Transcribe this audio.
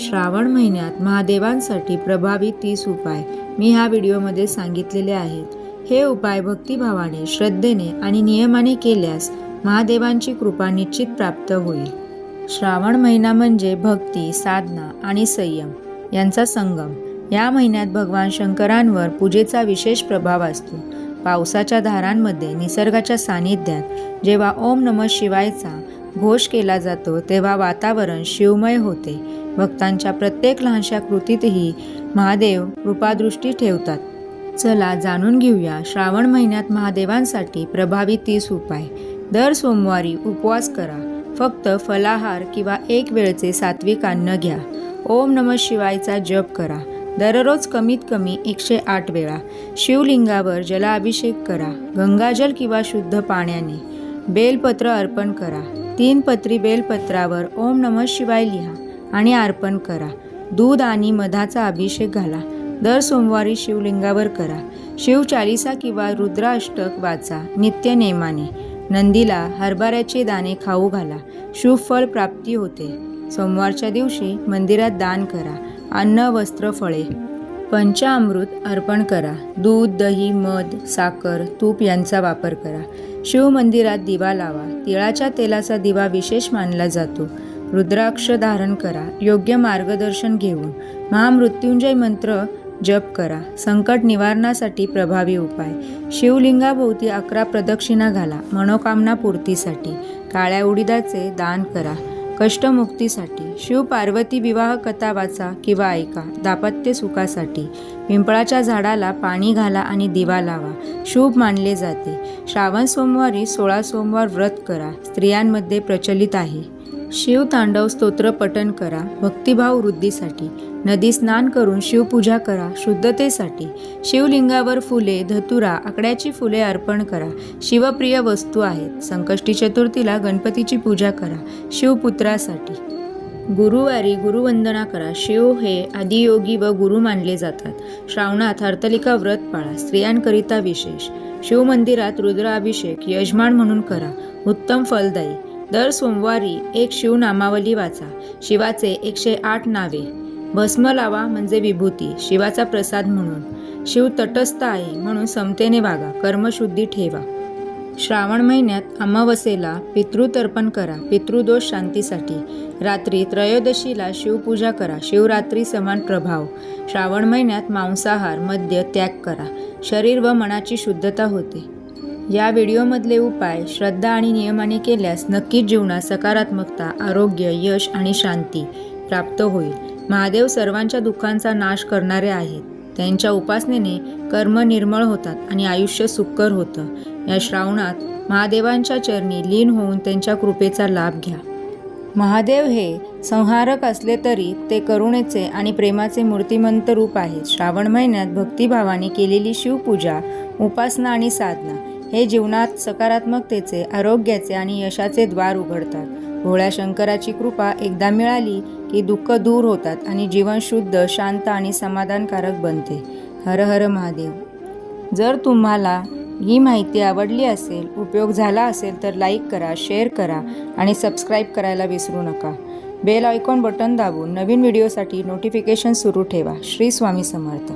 श्रावण महिन्यात महादेवांसाठी प्रभावी तीस उपाय मी ह्या व्हिडिओमध्ये सांगितलेले आहेत. हे उपाय भक्तिभावाने श्रद्धेने आणि नियमाने केल्यास महादेवांची कृपा निश्चित प्राप्त होईल. श्रावण महिना म्हणजे भक्ती साधना आणि संयम यांचा संगम. या महिन्यात भगवान शंकरांवर पूजेचा विशेष प्रभाव असतो. पावसाच्या धारांमध्ये निसर्गाच्या सानिध्यात जेव्हा ओम नम शिवायचा घोष केला जातो तेव्हा वातावरण शिवमय होते. भक्तांच्या प्रत्येक लहानशा कृतीतही महादेव कृपादृष्टी ठेवतात. चला जाणून घेऊया श्रावण महिन्यात महादेवांसाठी प्रभावी तीस उपाय. दर सोमवारी उपवास करा. फक्त फलाहार किंवा एक वेळचे सात्विक अन्न घ्या. ओम नम शिवायचा जप करा. दररोज कमीत कमी एकशे आठ वेळा. शिवलिंगावर जलाभिषेक करा. गंगाजल किंवा शुद्ध पाण्याने. बेलपत्र अर्पण करा. तीन पत्री बेलपत्रावर ओम नमः शिवाय लिहा आणि अर्पण करा. दूध आणि मधाचा अभिषेक घाला. दर सोमवारी शिवलिंगावर करा. शिव चालिसा किंवा रुद्राष्टक वाचा. नित्य नेमाने. नंदीला हरभऱ्याचे दाणे खाऊ घाला. शुभफळ प्राप्ती होते. सोमवारच्या दिवशी मंदिरात दान करा. अन्न वस्त्र फळे. पंचामृत अर्पण करा. दूध दही मध साखर तूप यांचा वापर करा. शिव मंदिरात दिवा लावा तिळाच्या तेलाचा दिवा विशेष मानला जातो. रुद्राक्ष धारण करा योग्य मार्गदर्शन घेऊन महामृत्युंजय मंत्र जप करा संकट निवारणासाठी प्रभावी उपाय. शिवलिंगाभोवती अकरा प्रदक्षिणा घाला मनोकामना पूर्तीसाठी. काळ्या उडीदाचे दान करा. कष्टमुक्तीसाठी शिव पार्वती विवाह कथा वाचा किंवा ऐका दाम्पत्य सुखासाठी. पिंपळाच्या झाडाला पाणी घाला आणि दिवा लावा. शुभ मानले जाते. श्रावण सोमवारी सोळा सोमवार व्रत करा. स्त्रियांमध्ये प्रचलित आहे. शिव तांडव स्तोत्र पठण करा. भक्तिभाव वृद्धीसाठी. नदी स्नान करून शिवपूजा करा. शुद्धतेसाठी. शिवलिंगावर फुले धतुरा आकड्याची फुले अर्पण करा. शिवप्रिय वस्तू आहेत. संकष्टी चतुर्थीला गणपतीची पूजा करा. शिवपुत्रासाठी. गुरुवारी गुरुवंदना करा. शिव हे आदियोगी व गुरु मानले जातात. श्रावणात हर्तलिका व्रत पाळा. स्त्रियांकरिता विशेष. शिव मंदिरात रुद्राभिषेक यजमान म्हणून करा. उत्तम फलदायी. दर सोमवारी एक शिवनामावली वाचा. शिवाचे एकशे आठ नावे. भस्म लावा म्हणजे विभूती शिवाचा प्रसाद म्हणून. शिव तटस्थ आहे म्हणून समतेने वागा कर्मशुद्धी ठेवा. श्रावण महिन्यात अमावस्येला पितृतर्पण करा पितृदोष शांतीसाठी. रात्री त्रयोदशीला शिवपूजा करा शिवरात्री समान प्रभाव. श्रावण महिन्यात मांसाहार मद्य त्याग करा. शरीर व मनाची शुद्धता होते. या व्हिडिओमधले उपाय श्रद्धा आणि नियमाने केल्यास नक्कीच जीवनात सकारात्मकता आरोग्य यश आणि शांती प्राप्त होईल. महादेव सर्वांच्या दुःखांचा नाश करणारे आहेत. त्यांच्या उपासनेने कर्म निर्मळ होतात आणि आयुष्य सुकर होतं. या श्रावणात महादेवांच्या चरणी लीन होऊन त्यांच्या कृपेचा लाभ घ्या. महादेव हे संहारक असले तरी ते करुणेचे आणि प्रेमाचे मूर्तिमंत रूप आहेत. श्रावण महिन्यात भक्तिभावाने केलेली शिवपूजा उपासना आणि साधना हे जीवनात सकारात्मकतेचे आरोग्याचे आणि यशाचे द्वार उघडतात. भोळ्या शंकराची कृपा एकदा मिळाली की दुःख दूर होतात आणि जीवन शुद्ध शांत आणि समाधानकारक बनते. हर हर महादेव. जर तुम्हाला ही माहिती आवडली असेल उपयोग झाला असेल तर लाईक करा शेअर करा आणि सबस्क्राईब करायला विसरू नका. बेल आयकॉन बटन दाबून नवीन व्हिडिओसाठी नोटिफिकेशन सुरू ठेवा. श्री स्वामी समर्थ.